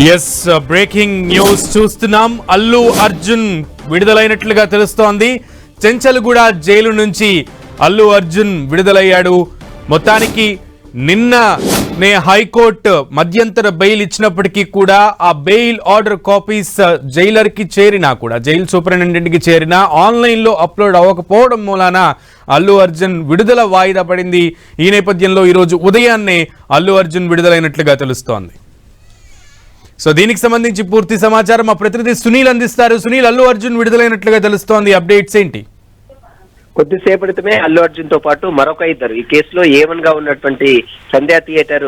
Yes breaking news చూస్తున్నాం. అల్లు అర్జున్ విడుదలైనట్లుగా తెలుస్తోంది. Chanchalguda jail నుంచి అల్లు అర్జున్ విడుదలయ్యాడు. మొత్తానికి నిన్న నే హైకోర్టు మధ్యంతర బెయిల్ ఇచ్చినప్పటికీ కూడా ఆ బెయిల్ ఆర్డర్ కాపీస్ uh, జైలర్కి చేరినా కూడా జైలు సూపరింటెండెంట్కి చేరినా ఆన్లైన్లో అప్లోడ్ అవ్వకపోవడం మూలాన అల్లు అర్జున్ విడుదల వాయిదా పడింది. ఈ నేపథ్యంలో ఈరోజు ఉదయాన్నే అల్లు అర్జున్ విడుదలైనట్లుగా తెలుస్తోంది. సో దీనికి సంబంధించి పూర్తి సమాచారం మా ప్రతినిధి సునీల్ అందిస్తారు. సునీల్ అల్లు అర్జున్ విడుదలైనట్లుగా తెలుస్తోంది. అప్డేట్స్ ఏంటి? కొద్దిసేపటితమే అల్లు అర్జున్తో పాటు మరొక ఇద్దరు. ఈ కేసులో ఏవన్గా ఉన్నటువంటి సంధ్యా థియేటర్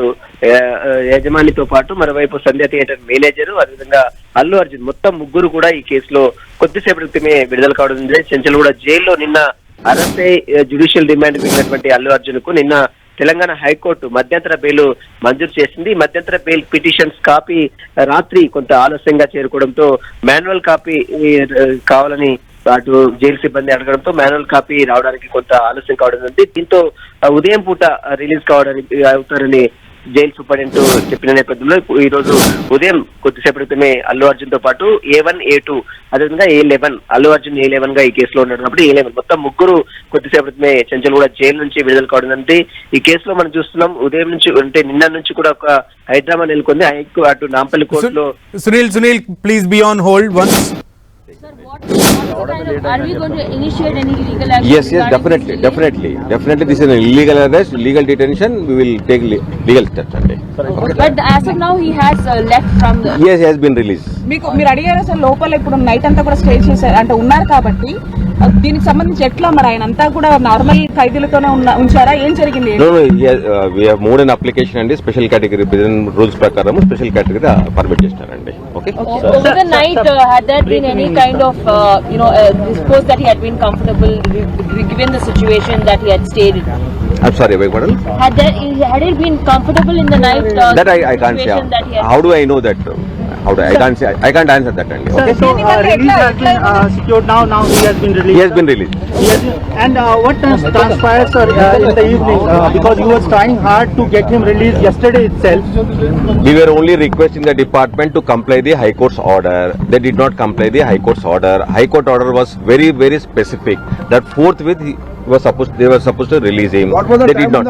యజమానితో పాటు మరోవైపు సంధ్యా థియేటర్ మేనేజర్ అదేవిధంగా అల్లు అర్జున్ మొత్తం ముగ్గురు కూడా ఈ కేసులో కొద్దిసేపటి క్రితమే విడుదల కావడం జరిగింది. చెంచల్గూడ జైల్లో నిన్న అరెస్ట్ అయి జ్యుడిషియల్ డిమాండ్ వెళ్ళినటువంటి అల్లు అర్జున్కు నిన్న తెలంగాణ హైకోర్టు మధ్యంతర బెయిల్ మంజూరు చేసింది. మధ్యంతర బెయిల్ పిటిషన్స్ కాపీ రాత్రి కొంత ఆలస్యంగా చేరుకోవడంతో మాన్యువల్ కాపీ కావాలని అటు జైలు సిబ్బంది అడగడంతో మాన్యువల్ కాపీ రావడానికి కొంత ఆలస్యం కావడం జరిగింది. దీంతో ఉదయం పూట రిలీజ్ కావడానికి అవుతారని జైలు సూపరింటెండెంట్ చెప్పిన నేపథ్యంలో ఈ రోజు ఉదయం కొద్దిసేపటి క్రితమే అల్లు అర్జున్తో పాటు ఏ వన్ ఏ టూ అదేవిధంగా A eleven Allu Arjun A లెవెన్గా ఈ కేసులో ఉన్నాడు కాబట్టి ఏ లెవెన్ మొత్తం ముగ్గురు కొద్దిసేపటి క్రితమే చెంచల్ కూడా జైలు నుంచి విడుదల కావడం జరిగింది ఈ కేసులో మనం చూస్తున్నాం. ఉదయం నుంచి అంటే నిన్న నుంచి కూడా ఒక హైదరాబాద్ నెలకొంది. హైకు అటు నాంపల్లి కోర్టులో Sunil Sunil please be on hold once Sir, what, what kind of, are we going to initiate any legal action? Yes, yes, definitely, definitely, definitely. This is an illegal arrest, legal detention. We will take le- legal steps it. But as of now, he has uh, left from the. Yes, he has been released. మీకు మీరు అడిగారు sir లోపల ఇప్పుడు night అంతా కూడా stay చేశారు అంటే ఉన్నారు కాబట్టి ఆ, దీనికి సంబంధించి ఎట్లా మరి ఆయన అంతా కూడా నార్మల్ ఖైదీలతోనే ఉన్న ఉంచారా ఏం జరిగింది No, no, he has, uh, we have moved an application and special category present rules ప్రకారం స్పెషల్ కేటగిరీ పర్మిట్ చేస్తారండి okay Over the night, uh, had there been any kind of, uh, uh, you know, uh, that he had been comfortable given the situation that he had stayed in? I'm sorry, wait, what else? Had, there, had he been comfortable in the night? Uh, that I, I can't say. How do I know that? how do I, can't say I, can't answer that only. Okay. So uh, release has been uh, secured now. Now he has been released. He has been released. Yes, and uh, what transpires sir, uh, in the evening uh, because you were trying hard to get him released yesterday itself. We were only requesting the department to comply the High Court's order. They did not comply the High Court's order. High Court order was very very specific that forthwith. He, was supposed they were supposed to release him. they did not.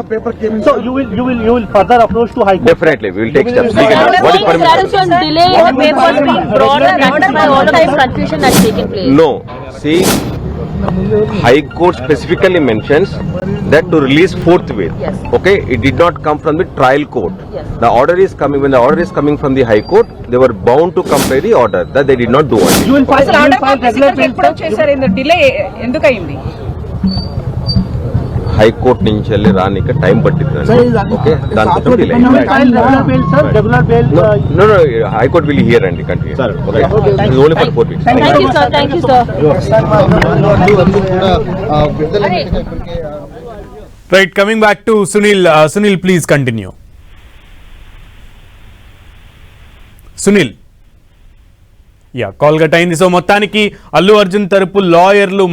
So you will you will you will further approach to High Court. Definitely, we will take steps. Sir, Legal- What is was- some delay in the papers being brought, and that is why all of this confusion has taken place. No. See, High Court specifically mentions that to release forthwith. Yes. Okay, it did not come from the trial court. Yes. The order is coming when the order is coming from the High Court. They were bound to comply the order. That they did not do it. You will file అసలు you will order file regular sir? చేశారు ఇంత delay ఎందుకు అయింది high court నుంచి వెళ్ళి రానిక time పట్టింది high court will hear అండి right coming back to Sunil Sunil please continue Sunil yeah call cut అయింది సో మొత్తానికి అల్లు అర్జున్ తరపు లాయర్లు